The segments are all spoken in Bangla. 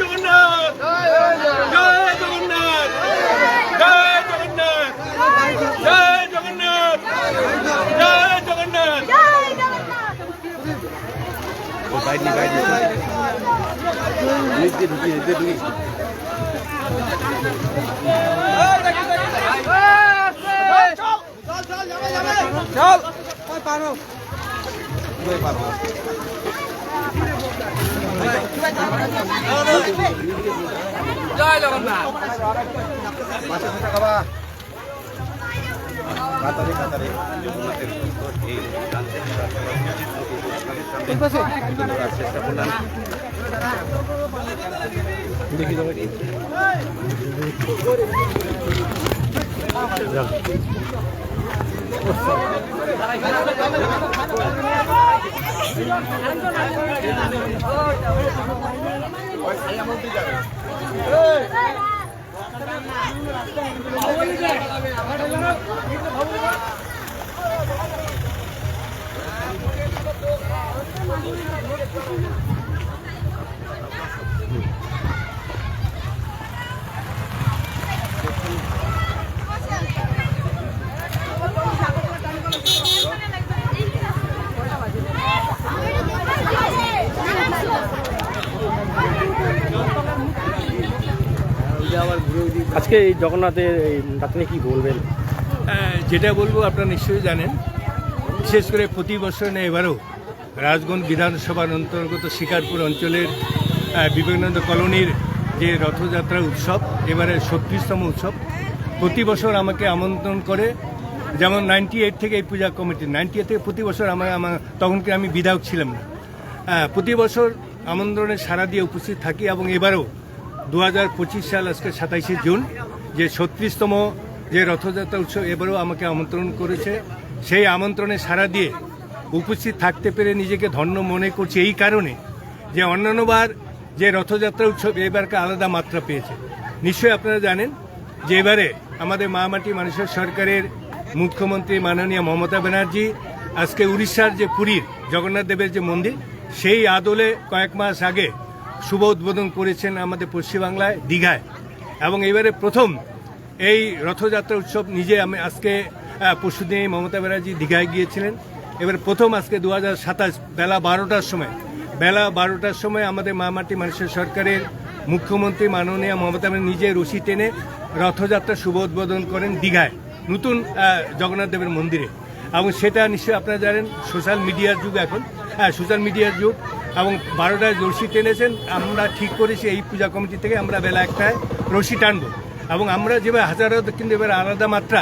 জগন্নাথ। জয় জগন্নাথ। জয় জগন্নাথ। জয় জগন্নাথ। জয় জগন্নাথ। বাইরে বাইরে ঢুকিয়ে ঢুকিয়ে ঢুকিয়ে কাতারে কাতারে জগন্নাথের এই আপনাদের সামনে তুলে চেষ্টা করলাম দেখি যাবে আজকে এই জগন্নাথের এই রাত্রে কি বলবেন? যেটা বলব আপনারা নিশ্চয়ই জানেন। বিশেষ করে প্রতি বছর না, এবারও রাজগঞ্জ বিধানসভার অন্তর্গত শিকারপুর অঞ্চলের বিবেকানন্দ কলোনির যে রথযাত্রা উৎসব এবারে ছত্রিশতম উৎসব, প্রতি বছর আমাকে আমন্ত্রণ করে, যেমন নাইনটি এইট থেকে এই পূজা কমিটি নাইনটি এইট থেকে প্রতি বছর আমার আমার, তখনকে আমি বিধায়ক ছিলাম না। প্রতি বছর আমন্ত্রণে সারা দিয়ে উপস্থিত থাকি এবং এবারও দু হাজার পঁচিশ সাল, আজকে সাতাইশে জুন, যে ছত্রিশতম যে রথযাত্রা উৎসব, এবারও আমাকে আমন্ত্রণ করেছে। সেই আমন্ত্রণে সারা দিয়ে উপস্থিত থাকতে পেরে নিজেকে ধন্য মনে করছি এই কারণে যে অন্যান্যবার যে রথযাত্রা উৎসব এবারকে আলাদা মাত্রা পেয়েছে। নিশ্চয়ই আপনারা জানেন যে এবারে আমাদের মামাটি মানুষের সরকারের মুখ্যমন্ত্রী মাননীয় মমতা ব্যানার্জি, আজকে উড়িষ্যার যে পুরীর জগন্নাথ দেবের যে মন্দির, সেই আদলে কয়েক মাস আগে শুভ উদ্বোধন করেছেন আমাদের পশ্চিমবাংলায় দীঘায়। এবং এবারে প্রথম এই রথযাত্রা উৎসব নিজে আমি আজকে পরশুদিন মমতা ব্যানার্জি দীঘায় গিয়েছিলেন। এবার প্রথম আজকে দু হাজার সাতাশ বেলা বারোটার সময়, বেলা বারোটার সময় আমাদের মামাটি মানুষের সরকারের মুখ্যমন্ত্রী মাননীয় মমতা ব্যানার্জি নিজে রশি টেনে রথযাত্রা শুভ উদ্বোধন করেন দীঘায়, নতুন জগন্নাথ দেবের মন্দিরে। এবং সেটা নিশ্চয়ই আপনারা জানেন, সোশ্যাল মিডিয়ার যুগ এখন। হ্যাঁ সোশ্যাল মিডিয়ার যুগ। এবং বারোটায় রশি টেনেছেন, আমরা ঠিক করেছি এই পূজা কমিটি থেকে আমরা বেলা একটায় রশি টানবো। এবং আমরা যেভাবে হাজারো কিন্তু এবার আলাদা মাত্রা,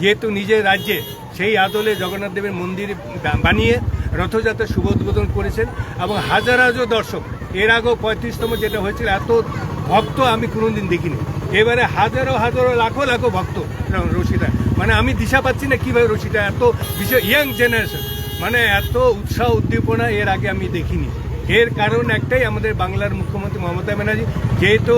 যেহেতু নিজের রাজ্যে, সেই আদলে জগন্নাথ দেবের মন্দির বানিয়ে রথযাত্রা শুভ উদ্বোধন করেছেন। এবং হাজার হাজার দর্শক, এর আগেও পঁয়ত্রিশতম যেটা হয়েছিল, এত ভক্ত আমি কোনোদিন দেখিনি। এবারে হাজারো হাজারো, লাখো লাখো ভক্ত রশিটা। মানে আমি দিশা পাচ্ছি না কীভাবে রশিটা এত বিশেষ, ইয়াং জেনারেশন মানে এত উৎসাহ, উদ্দীপনা এর আগে আমি দেখিনি। এর কারণ একটাই, আমাদের বাংলার মুখ্যমন্ত্রী মমতা ব্যানার্জি। যেহেতু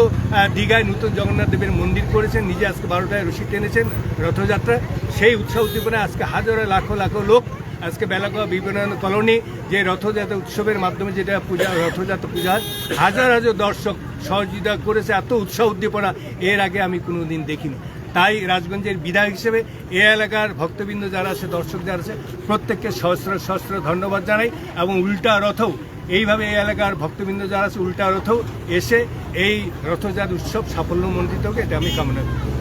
দীঘায় নতুন জগন্নাথ দেবের মন্দির করেছেন, নিজে আজকে বারোটায় রশি টেনেছেন রথযাত্রা। সেই উৎসাহ উদ্দীপনা আজকে হাজারো, লাখো লাখো লোক আজকে বেলাগোয়া বিবেকানন্দ কলোনি, যে রথযাত্রা উৎসবের মাধ্যমে যেটা পূজা, রথযাত্রা পূজা হয়, হাজার হাজার দর্শক সহযোগিতা করেছে, এত উৎসাহ উদ্দীপনা এর আগে আমি কোনোদিন দেখিনি। তাই রাজগঞ্জের বিধায়ক হিসেবে এ এলাকার ভক্তবৃন্দ যারা আছে, দর্শক যারা আছে, প্রত্যেককে সহস্র সহস্র ধন্যবাদ জানাই এবং উল্টা রথও এইভাবে এই এলাকার ভক্তবৃন্দ যারা আছে, উল্টা রথ এসে এই রথযাত উৎসব সাফল্যমণ্ডিত হোক, এটা আমি কামনা করি।